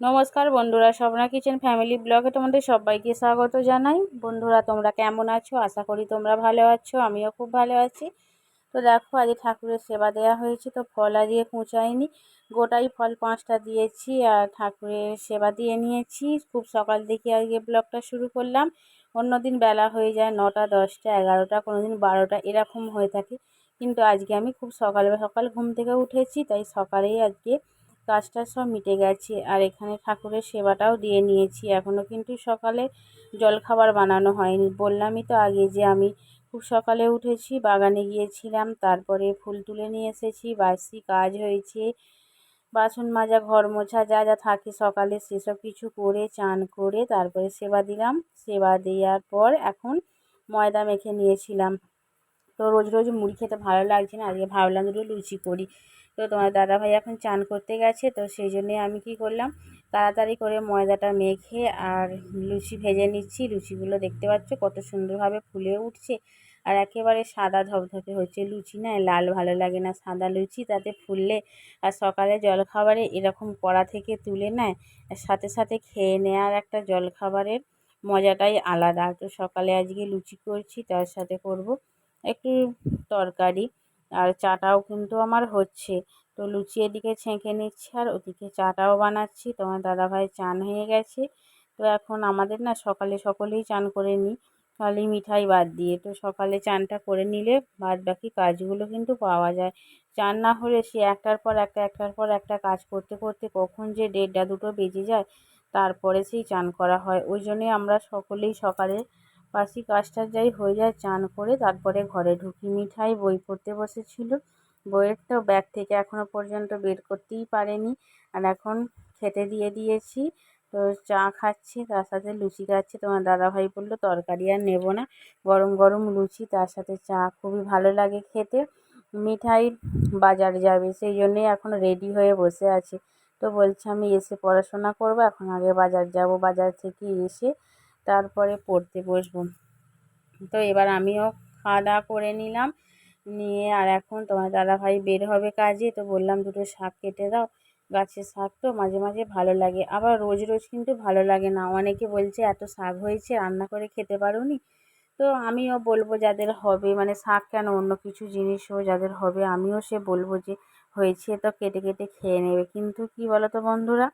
নমস্কার বন্ধুরা, Swapna kitchen family ব্লগে তোমাদের সবাইকে স্বাগত জানাই। বন্ধুরা, তোমরা কেমন আছো? আশা করি তোমরা ভালো আছো, আমিও খুব ভালো আছি। তো দেখো, আজ ঠাকুরের সেবা দেওয়া হয়েছে, তো ফল আজকে কুঁচাইনি গোটাই ফল পাঁচটা দিয়েছি আর ঠাকুরের সেবা দিয়ে নিয়েছি। খুব সকাল থেকে আজকে ব্লগটা শুরু করলাম। অন্যদিন বেলা হয়ে যায় নটা, দশটা, এগারোটা কোনো দিন বারোটা, এরকম হয়ে থাকে। কিন্তু আজকে আমি খুব সকাল সকাল ঘুম থেকে উঠেছি, তাই সকালেই আজকে কাজটা সব মিটে গেছে। আর এখানে ঠাকুরের সেবাটাও দিয়ে নিয়েছি। এখনও কিন্তু সকালে জলখাবার বানানো হয়নি। বললামই তো আগে যে আমি খুব সকালে উঠেছি, বাগানে গিয়েছিলাম, তারপরে ফুল তুলে নিয়ে এসেছি, বাসি কাজ হয়েছে, বাসন মাজা, ঘর মোছা যা যা থাকে সকালে সেসব কিছু করে, চান করে তারপরে সেবা দিলাম। সেবা দেওয়ার পর এখন ময়দা মেখে নিয়েছিলাম। তো রোজ রোজ মুড়ি খেতে ভালো লাগছে না? আজকে ভাবলাম দুটো লুচি করি। তো তোমার দাদাভাই এখন চান করতে গেছে, তো সেই জন্যে আমি কি করলাম, তাড়াতাড়ি করে ময়দাটা মেখে আর লুচি ভেজে নিচ্ছি। লুচিগুলো দেখতে পাচ্ছ কত সুন্দরভাবে ফুলে উঠছে আর একেবারে সাদা ধপধপে হচ্ছে লুচি না, লাল ভালো লাগে না সাদা লুচি, তাতে ফুললে আর সকালে জলখাবারে এরকম কড়া থেকে তুলে নেয়, আর সাথে সাথে খেয়ে নেওয়ার একটা জলখাবারের মজাটাই আলাদা। তো সকালে আজকে লুচি করছি, তার সাথে করব একটু তরকারি। আর চাটাও কিন্তু আমার হচ্ছে। তো লুচি এদিকে ছেঁকে নিচ্ছি আর ওদিকে চাটাও বানাচ্ছি। তোমার দাদাভাই চান হয়ে গেছে। তো এখন আমাদের না সকালে সকলেই চান করে নিই। খালি মিঠাই বাদ দিয়ে। তো সকালে চানটা করে নিলে বাদ বাকি কাজগুলো কিন্তু পাওয়া যায়। চান না হলে সে একটার পর একটা, একটার পর একটা কাজ করতে করতে কখন যে দেড়টা, দুটো বেজে যায়, তারপরে সেই চান করা হয়। ওই জন্যে আমরা সকলেই সকালে বাসি কাজটা যাই হয়ে যায়, চান করে তারপরে ঘরে ঢুকি। মিঠাই বই পড়তে বসেছিল। বইয়ের তো ব্যাগ থেকে এখনও পর্যন্ত বের করতেই পারেনি। আর এখন খেতে দিয়ে দিয়েছি। তো চা খাচ্ছি, তার সাথে লুচি খাচ্ছি। তোমার দাদাভাই বলল, তরকারি আর নেব না। গরম গরম লুচি, তার সাথে চা। খুবই ভালো লাগে খেতে। মিঠাই বাজার যাবে, সেই জন্যেই এখন রেডি হয়ে বসে আছে। তো বলছে, আমি এসে পড়াশোনা করব, এখন আগে বাজার যাব। বাজার থেকে এসে তারপরে পড়তে বসবো। তো এবার আমিও খাওয়া দাওয়া করে নিলাম। নিয়ে আর এখন তোমার দাদাভাই বের হবে কাজে, তো বললাম দুটো শাক কেটে দাও। গাছের শাক তো মাঝে মাঝে ভালো লাগে, আবার রোজ রোজ কিন্তু ভালো লাগে না। অনেকে বলছে, এত শাক হয়েছে, রান্না করে খেতে পারো নি তো আমিও বলব যাদের হবে মানে শাক কেন, অন্য কিছু জিনিসও যাদের হবে, আমিও সে বলব যে, হয়েছে তো, কেটে কেটে খেয়ে নেবে। কিন্তু কী বলো তো বন্ধুরা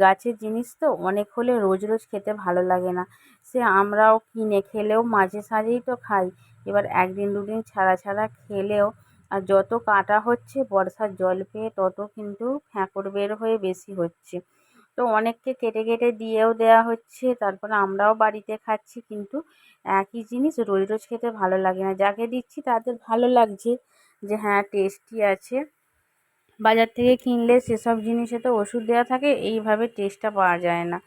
গাছের জিনিস তো, অনেক হলে রোজ রোজ খেতে ভালো লাগে না। সে আমরাও কিনে খেলেও মাঝে সাঝেই তো খাই। এবার একদিন দুদিন ছাড়া ছাড়া খেলেও আর যত কাটা হচ্ছে, বর্ষার জল পেয়ে তত কিন্তু ফ্যাঁকড় বের হয়ে বেশি হচ্ছে। তো অনেককে কেটে কেটে দিয়েও দেওয়া হচ্ছে, তারপরে আমরাও বাড়িতে খাচ্ছি, কিন্তু একই জিনিস রোজ রোজ খেতে ভালো লাগে না। যাকে দিচ্ছি তাদের ভালো লাগছে যে হ্যাঁ টেস্টি আছে। বাজার থেকে কিনলে সেসব জিনিসে তো ওষুধ দেওয়া থাকে, এইভাবে টেস্টটা পাওয়া যায় না।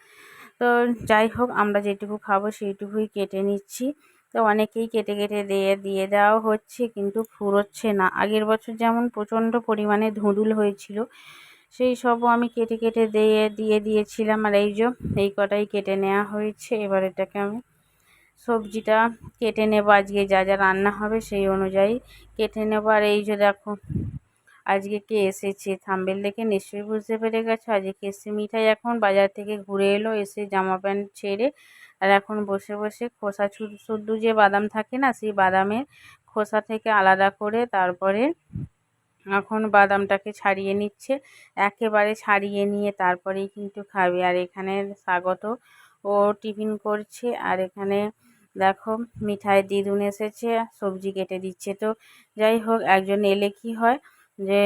তো যাই হোক, আমরা যেটুকু খাব সেইটুকুই কেটে নিচ্ছি। তো অনেকেই কেটে কেটে দিয়ে দিয়ে দেওয়াও হচ্ছে, কিন্তু ফুরোচ্ছে না। আগের বছর যেমন প্রচণ্ড পরিমাণে ধুঁদুল হয়েছিল, সেই সবও আমি কেটে কেটে দিয়ে দিয়ে দিয়েছিলাম। আর এই যে, এই কটাই কেটে নেওয়া হয়েছে। এবার এটাকে আমি সবজিটা কেটে নেব। আজকে যা যা রান্না হবে সেই অনুযায়ী কেটে নেব। আর এই যে দেখো আজকে কে এসেছে? থাম্বেল দেখে নিশ্চয়ই বুঝতে পেরে গেছো। আজকে কেসি মিঠাই এখন বাজার থেকে ঘুরে এলো, এসে জামা প্যান্ট ছেড়ে আর এখন বসে বসে খোসা শুদ্ধ যে বাদাম থাকে না, সেই বাদামের খোসা থেকে আলাদা করে তারপরে এখন বাদামটাকে ছাড়িয়ে নিচ্ছে। একেবারে ছাড়িয়ে নিয়ে তারপরেই কিন্তু খাবে। আর এখানে স্বাগত ও টিফিন করছে। আর এখানে দেখো মিঠাই দিদুন এসেছে, সবজি কেটে দিচ্ছে। তো যাই হোক, একজন এলে কি হয়? যে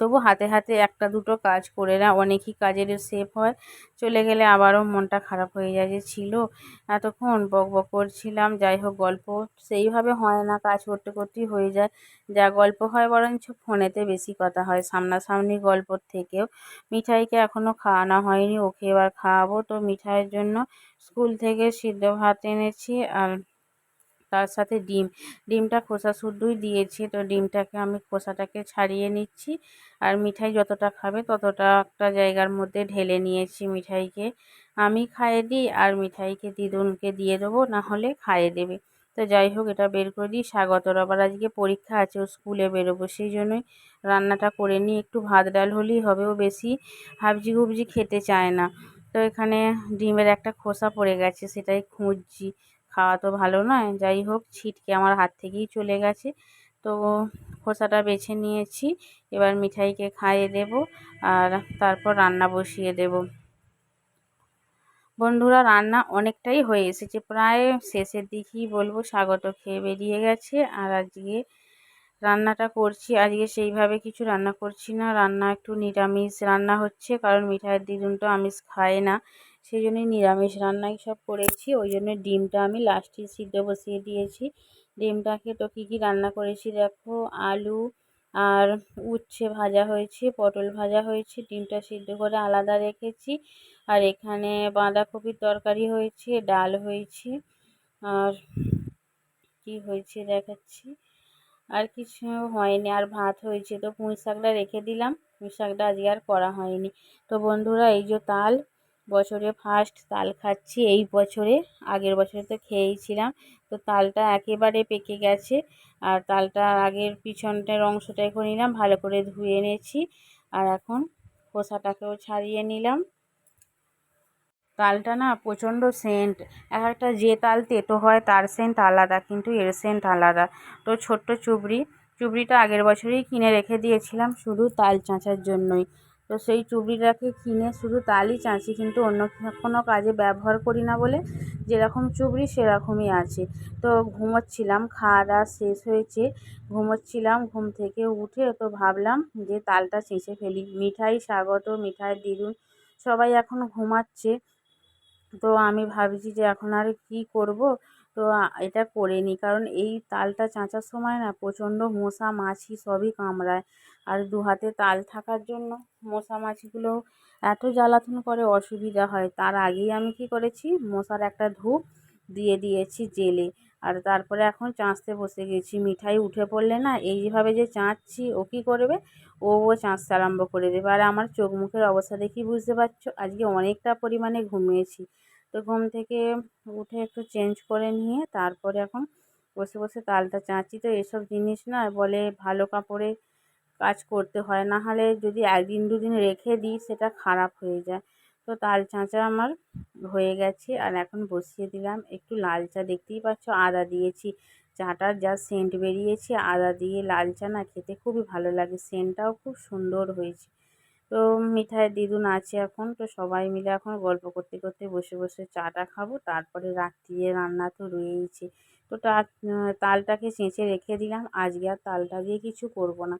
তবু হাতে হাতে একটা দুটো কাজ করে না অনেকই কাজের সেভ হয়। চলে গেলে আবারও মনটা খারাপ হয়ে যায় যে ছিল। এতক্ষণ বক বক করছিলাম। যাই হোক, গল্প সেইভাবে হয় না। কাজ করতে করতেই হয়ে যায়। যা গল্প হয় বরঞ্চ ফোনেতে বেশি কথা হয়। সামনাসামনি গল্পর থেকেও। মিঠাইকে এখনও খাওয়ানো হয়নি। ওকে এবার খাওয়াবো। তো মিঠাইয়ের জন্য স্কুল থেকে সিদ্ধ ভাত এনেছি। আর তার সাথে ডিম। ডিমটা খোসা শুদ্ধই দিয়েছি, তো ডিমটাকে আমি খোসাটাকে ছাড়িয়ে নিচ্ছি। আর মিঠাই যতটা খাবে ততটা একটা জায়গার মধ্যে ঢেলে নিয়েছি মিঠাইকে। আমি খাইয়ে দিই আর মিঠাইকে দিদুনকে দিয়ে দেবো, না হলে খাইয়ে দেবে। তো যাই হোক, এটা বের করে দিই। স্বাগতর। আবার আজকে পরীক্ষা আছে, ও স্কুলে বেরোবো, সেই জন্যই রান্নাটা করে নিই। একটু ভাত ডাল হলেই হবে, ও বেশি হাবজি গুবজি খেতে চায় না। তো এখানে ডিমের একটা খোসা পড়ে গেছে, সেটাই খুঁজছি। খাওয়া তো ভালো নয়, যাই হোক ছিটকে আমার হাত থেকেই চলে গেছে। তো খোসাটা বেছে নিয়েছি, এবার মিঠাইকে খাইয়ে দেব আর তারপর রান্না বসিয়ে দেব। বন্ধুরা, রান্না অনেকটাই হয়ে এসেছে, প্রায় শেষের দিকেই বলব স্বাগত, খেয়ে বেরিয়ে গেছে আর আজকে রান্নাটা করছি। আজকে সেইভাবে কিছু রান্না করছি না, রান্না একটু নিরামিষ রান্না হচ্ছে, কারণ মিঠাইয়ের দিদুন তো আমিষ খায় না। সেই জন্যই নিরামিষ রান্নাই সব করেছি। ওই জন্য ডিমটা আমি লাস্টে সিদ্ধ বসিয়ে দিয়েছি। ডিমটাকে তো কী কী রান্না করেছি দেখো? আলু আর উচ্ছে ভাজা হয়েছে, পটল ভাজা হয়েছে, ডিমটা সিদ্ধ করে আলাদা রেখেছি। আর এখানে বাঁধাকপির তরকারি হয়েছে, ডাল হয়েছে, আর কি হয়েছে দেখাচ্ছি। আর কিছু হয়নি, আর ভাত হয়েছে। তো পুঁই শাকটা রেখে দিলাম। পুঁই শাকটা আজকে আর করা হয়নি। তো বন্ধুরা, এই যে তাল বছরে ফার্স্ট তাল খাচ্ছি, এই বছরে, আগের বছরে তো খেয়েইছিলাম। তো তালটা একেবারে পেকে গেছে, আর তালটা আগের পিছনটার অংশটা করে নিলাম ভালো করে ধুয়ে এনেছি। আর এখন খোসাটাকেও ছাড়িয়ে নিলাম। তালটা না প্রচণ্ড সেন্ট এক একটা যে তাল তেতো হয় তার সেন্ট আলাদা, কিন্তু এর সেন্ট আলাদা। তো ছোট্ট চুবড়ি, চুবড়িটা আগের বছরেই কিনে রেখে দিয়েছিলাম, শুধু তাল চাঁচার জন্যই। তো সেই চুবড়িটাকে কিনে শুধু তালই চাঁচি, কিন্তু অন্য কোনো কাজে ব্যবহার করি না বলে যেরকম চুবড়ি সেরকমই আছে। তো ঘুমোচ্ছিলাম, খাওয়া দাওয়া শেষ হয়েছে, ঘুমোচ্ছিলাম, ঘুম থেকে উঠে তো ভাবলাম যে তালটা চেঁচে ফেলি। মিঠাই স্বাগত, মিঠাই দিদুন সবাই এখন ঘুমাচ্ছে। তো আমি ভাবছি যে এখন আর কী করব? তো এটা করে নিই। কারণ এই তালটা চাঁচার সময় না প্রচণ্ড মশা মাছি সবই কামড়ায়। আর দু হাতে তাল থাকার জন্য মশা মাছিগুলো এত জ্বালাতন করে অসুবিধা হয়। তার আগেই আমি কী করেছি? মশার একটা ধূপ দিয়ে দিয়েছি জেলে। আর তারপরে এখন চাঁচতে বসে গেছি। মিঠাই উঠে পড়লে না এইভাবে যে চাঁচছি, ও কী করবে? ও ও চাঁচতে আরম্ভ করে দেবে। আর আমার চোখ মুখের অবস্থা দেখি বুঝতে পারছ? আজকে অনেকটা পরিমাণে ঘুমিয়েছি। তো ঘুম থেকে উঠে একটু চেঞ্জ করে নিয়ে তারপরে এখন বসে বসে তালটা চাঁচি। তো এসব জিনিস না বলে ভালো কাপড়ে কাজ করতে হয়, না হলে যদি একদিন দুদিন রেখে দিই সেটা খারাপ হয়ে যায়। তো তাল চাঁচা আমার হয়ে গেছে আর এখন বসিয়ে দিলাম। একটু লাল চা দেখতেই পাচ্ছ, আদা দিয়েছি। চাটার যা সেন্ট বেরিয়েছে, আদা দিয়ে লাল চা না খেতে খুবই ভালো লাগে। সেন্টটাও খুব সুন্দর হয়েছে। তো মিঠাইয়ের দিদুন আছে এখন, তো সবাই মিলে এখন গল্প করতে করতে বসে বসে চাটা খাব। তারপরে রাত্রিরে রান্না তো রয়েইছে। তো তালটাকে চেঁচে রেখে দিলাম। আজকে আর তালটা দিয়ে কিছু করব না।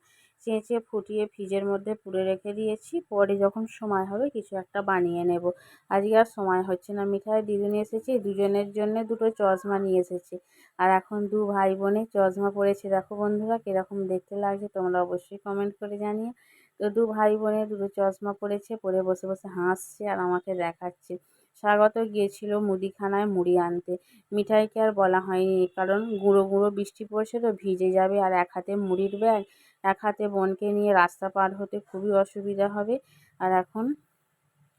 চেঁচে ফুটিয়ে ফ্রিজের মধ্যে পুরে রেখে দিয়েছি। পরে যখন সময় হবে কিছু একটা বানিয়ে নেব। আজকে আর সময় হচ্ছে না। মিঠাই দিদুন এসেছে, দুজনের জন্য দুটো চশমা নিয়ে এসেছে। আর এখন দু ভাই বোনে চশমা পরেছে। দেখো বন্ধুরা, কীরকম দেখতে লাগছে, তোমরা অবশ্যই কমেন্ট করে জানিও। তো দু ভাই বোনে দুটো চশমা পরেছে, পরে বসে বসে হাসছে আর আমাকে দেখাচ্ছে। স্বাগত গিয়েছিল মুদিখানায় মুড়ি আনতে। মিঠাইকে আর বলা হয়নি কারণ গুঁড়ো গুঁড়ো বৃষ্টি পড়ছে তো ভিজে যাবে আর এক হাতে মুড়ির ব্যাগ, এক হাতে বোনকে নিয়ে রাস্তা পার হতে খুবই অসুবিধা হবে। আর এখন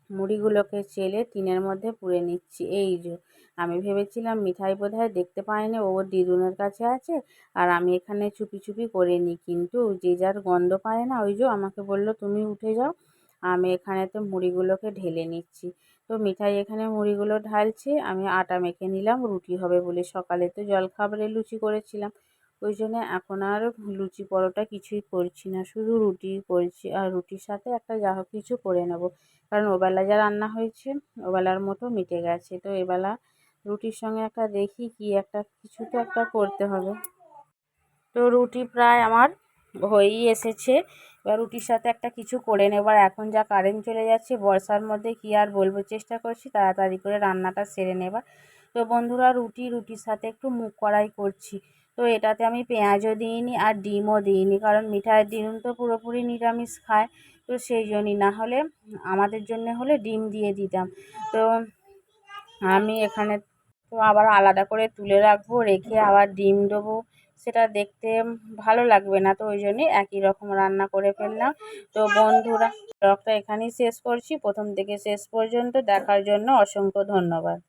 মুড়িগুলোকে চেলে টিনের মধ্যে পুড়ে নিচ্ছি। এই যে আমি ভেবেছিলাম মিঠাই বোধহয় দেখতে পায়নি, ও দিদুনের কাছে আছে আর আমি এখানে চুপি চুপি করে নিই। কিন্তু যে যার গন্ধ পায় না, ওই যে আমাকে বলল, তুমি উঠে যাও, আমি এখানেতে মুড়িগুলোকে ঢেলে নিচ্ছি। তো মিঠাই এখানে মুড়িগুলো ঢালছে, আমি আটা মেখে নিলাম, রুটি হবে বলে সকালে তো জলখাবারে লুচি করেছিলাম। ওই জন্য এখন আর লুচি পরোটা কিছুই করছি না, শুধু রুটি করছি আর রুটির সাথে একটা যা কিছু করে নেব। কারণ ওবেলা যা রান্না হয়েছে, ওবেলার মতো মিটে গেছে। তো এবেলা রুটির সঙ্গে একটা দেখি কি একটা, কিছু তো একটা করতে হবে। তো রুটি প্রায় আমার হয়েই এসেছে। এবার রুটির সাথে একটা কিছু করে নেবার এখন যা কারেন্ট চলে যাচ্ছে, বর্ষার মধ্যে কি আর বলব, চেষ্টা করছি তাড়াতাড়ি করে রান্নাটা সেরে নেবার। তো বন্ধুরা, রুটি, রুটির সাথে একটু মুখ কড়াই করছি। তো এটাতে আমি পেঁয়াজও দিইনি আর ডিমও দিইনি, কারণ মিঠাইয়ের ডিম তো পুরোপুরি নিরামিষ খায়। তো সেই জন্যই, না হলে আমাদের জন্য হলে ডিম দিয়ে দিতাম। তো আমি এখানে তো আবার আলাদা করে তুলে রাখব, রেখে আবার ডিম দেবো। সেটা দেখতে ভালো লাগবে না তো, ওই জন্যই একই রকম রান্না করে ফেললাম। তো বন্ধুরা, ব্লগটা এখানেই শেষ করছি। প্রথম থেকে শেষ পর্যন্ত দেখার জন্য অসংখ্য ধন্যবাদ।